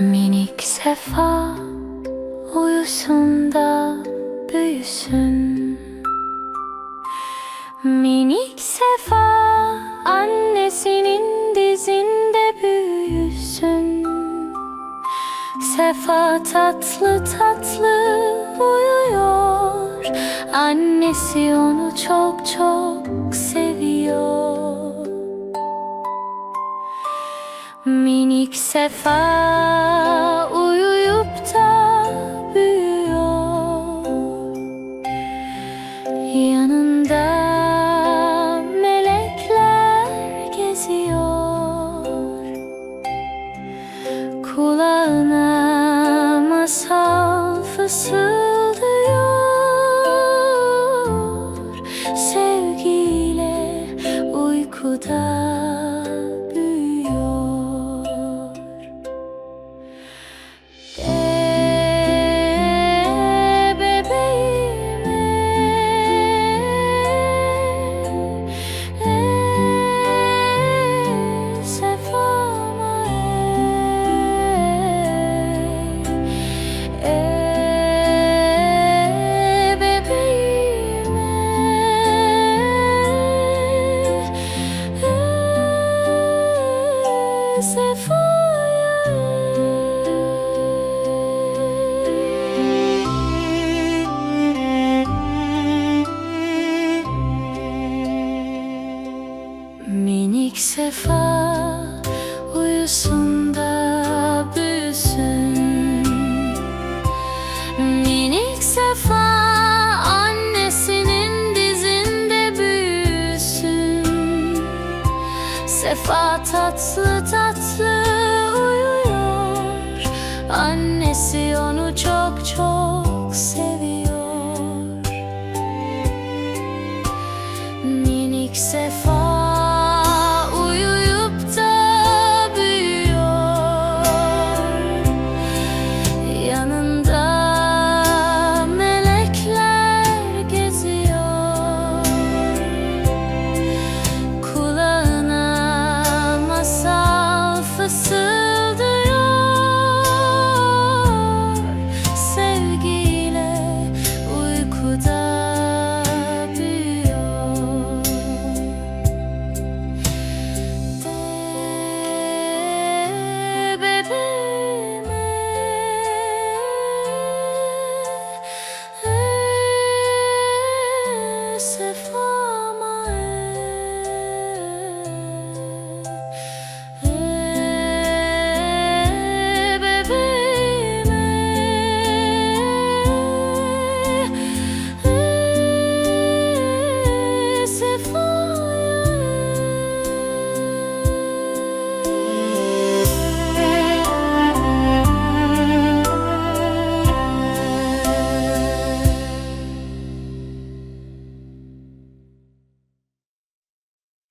Minik sefa uyusun da büyüsün. Minik sefa annesinin dizinde büyüsün. Sefa tatlı tatlı uyuyor. Annesi onu çok çok seviyor Minik sefa uyuyup da büyüyor. Yanında melekler geziyor. Kulağına masal fısıldıyor. Sevgiyle uykuda Minik sefa uyusun da büyüsün Minik sefa annesinin dizinde büyüsün. Sefa tatlı tatlı uyuyor. Annesi